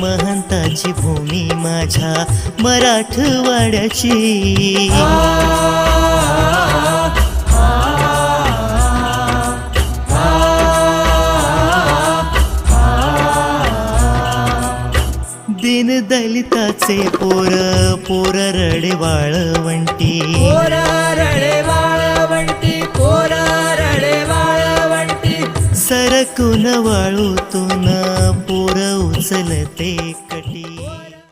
महंताची भूमी माझ्या मराठवाड्याची. दिन दलिताचे पोर पोर रडे वाळवंटी सरकून वाळूतून हसनते कटी।